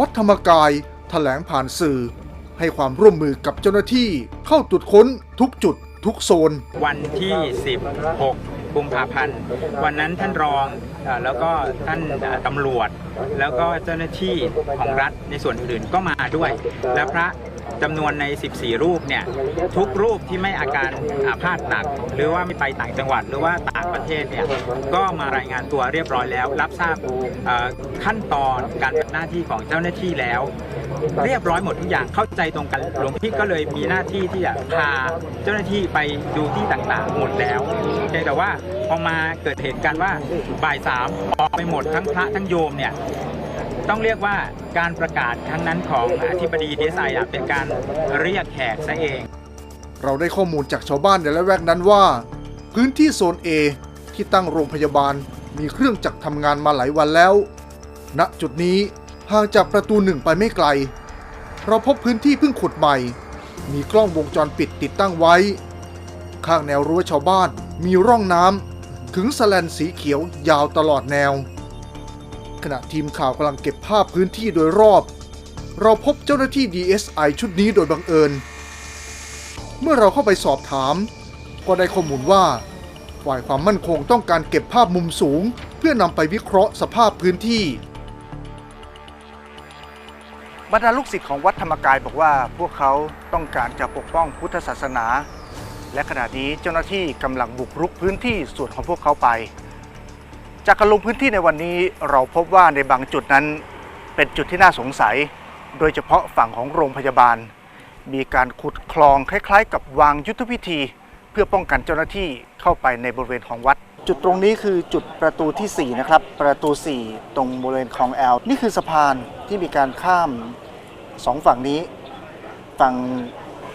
วัดธรรมกายแถลงผ่านสื่อ ให้ความร่วมมือกับเจ้าหน้าที่เข้าตรวจค้นทุกจุดทุกโซน วันที่ 16 กุมภาพันธ์ วันนั้นท่านรองแล้วก็ท่านตำรวจ แล้วก็เจ้าหน้าที่ของรัฐในส่วนอื่นก็มาด้วย และพระ จำนวนใน 14 รูปเนี่ยทุกรูปที่ไม่อาการอาพาธหนัก หรือว่าไม่ไปต่างจังหวัด หรือว่าต่างประเทศเนี่ยก็มารายงานตัวเรียบร้อยแล้ว รับทราบขั้นตอนการปฏิบัติหน้าที่ของเจ้าหน้าที่แล้ว เรียบร้อยหมดทุกอย่างเข้าใจตรงกันหลวงพี่ก็เลยมีหน้าที่ที่จะพาเจ้าหน้าที่ไปดูที่ต่างๆ หมดแล้วแต่ว่าพอมาเกิดเหตุการณ์ว่าบ่ายสามออกไปหมดทั้งพระทั้งโยมเนี่ย ต้องเรียกว่าการประกาศครั้งนั้นของอธิบดีดีไซน์เป็นการเรียกแขกซะเอง เราได้ข้อมูลจากชาวบ้านในละแวกนั้นว่า พื้นที่โซน A ที่ตั้งโรงพยาบาลมีเครื่องจักรทำงานมาหลายวันแล้ว ณจุดนี้ห่างจากประตูหนึ่งไปไม่ไกล เราพบพื้นที่เพิ่งขุดใหม่ มีกล้องวงจรปิดติดตั้งไว้ ข้างแนวรั้วชาวบ้านมีร่องน้ำถึงสแลนสีเขียวยาวตลอดแนว ขณะทีมข่าวกำลังเก็บภาพพื้นที่โดยรอบ เราพบเจ้าหน้าที่ DSI ชุดนี้โดยบังเอิญ เมื่อเราเข้าไปสอบถาม ก็ได้ข้อมูลว่า ฝ่ายความมั่นคงต้องการเก็บภาพมุมสูง เพื่อนำไปวิเคราะห์สภาพพื้นที่ บรรดาลูกศิษย์ของวัดธรรมกายบอกว่าพวกเขาต้องการจะปกป้องพุทธศาสนา และขณะนี้เจ้าหน้าที่กำลังบุกรุกพื้นที่ส่วนของพวกเขาไป จากการลงพื้นที่ในวันนี้เราพบว่าในบางจุดนั้นเป็นจุดที่น่าสงสัย โดยเฉพาะฝั่งของโรงพยาบาล มีการขุดคลองคล้าย ๆ กับวางยุทธวิธี เพื่อป้องกันเจ้าหน้าที่เข้าไปในบริเวณของวัด จุดตรงนี้คือจุดประตูที่ 4 นะครับ ประตู 4 ตรงบริเวณคลองแอลนี่คือสะพานที่มีการข้ามสองฝั่งนี้ ฝั่ง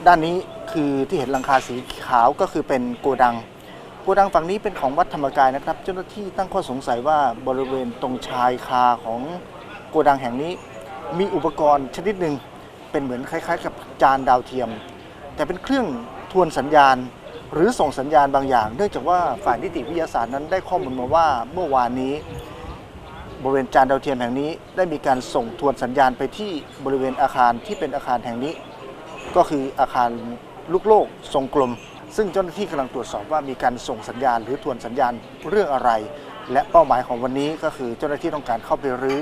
ด้านนี้คือที่เห็นหลังคาสีขาวก็คือเป็นโกดัง โกดังฝั่งนี้เป็นของวัดธรรมกายนะครับ เจ้าหน้าที่ตั้งข้อสงสัยว่าบริเวณตรงชายคาของโกดังแห่งนี้ มีอุปกรณ์ชนิดหนึ่งเป็นเหมือนคล้าย ๆ กับจานดาวเทียม แต่เป็นเครื่องทวนสัญญาณ หรือส่งสัญญาณบางอย่าง เนื่องจากว่าฝ่ายนิติวิทยาศาสตร์นั้นได้ข้อมูลมาว่าเมื่อวานนี้ บริเวณจานดาวเทียมแห่งนี้ ได้มีการส่งทวนสัญญาณไปที่บริเวณอาคารที่เป็นอาคารแห่งนี้ ก็คืออาคารลูกโลกทรงกลม ซึ่งเจ้าหน้าที่กำลังตรวจสอบว่ามีการส่งสัญญาณ หรือทวนสัญญาณเรื่องอะไร และเป้าหมายของวันนี้ก็คือเจ้าหน้าที่ต้องการเข้าไปรื้อ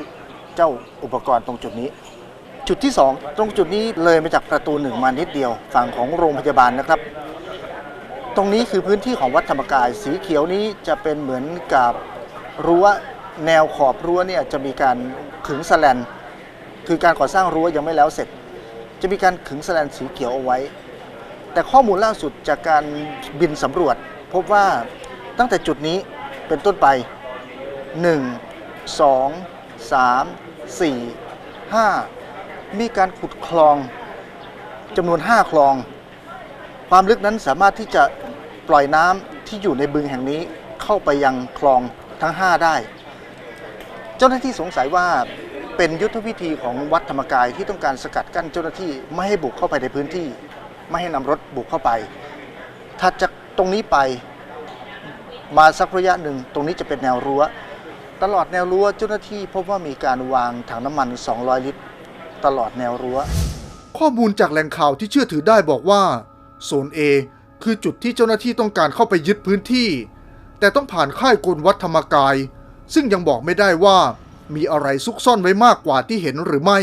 เจ้าอุปกรณ์ตรงจุดนี้ จุดที่ 2 ตรงจุดนี้เลยมาจากประตูหนึ่งมานิดเดียวฝั่งของโรงพยาบาลนะครับ ตรงนี้คือพื้นที่ของวัดธรรมกาย สีเขียวนี้จะเป็นเหมือนกับรั้วแนวขอบรั้วเนี่ยจะมีการขึงสแลนคือการก่อสร้างรั้วยังไม่แล้วเสร็จ จะมีการขึงสแลนสีเขียวเอาไว้ แต่ข้อมูลล่าสุดจากการบินสำรวจ พบว่าตั้งแต่จุดนี้เป็นต้นไป 1 2 3 4 5 มีการขุดคลองจำนวน 5 คลอง ความลึกนั้นสามารถที่จะปล่อยน้ำที่อยู่ในบึงแห่งนี้เข้าไปยังคลองทั้ง 5 ได้ เจ้าหน้าที่สงสัยว่าเป็นยุทธวิธีของวัดธรรมกายที่ต้องการสกัดกั้นเจ้าหน้าที่ไม่ให้บุกเข้าไปในพื้นที่ ไม่ให้นำรถบุกเข้าไปถัดจากตรงนี้ไปมาสักระยะหนึ่งตรงนี้จะเป็นแนวรั้ว ตลอดแนวรั้วเจ้าหน้าที่พบว่ามีการวางถังน้ำมัน 200 ลิตร ตลอดแนวรั้ว ข้อมูลจากแหล่งข่าวที่เชื่อถือได้บอกว่าโซน A คือจุดที่เจ้าหน้าที่ต้องการเข้าไปยึดพื้นที่ แต่ต้องผ่านค่ายกลวัดธรรมกาย ซึ่งยังบอกไม่ได้ว่ามีอะไรซุกซ่อนไว้มากกว่าที่เห็นหรือไม่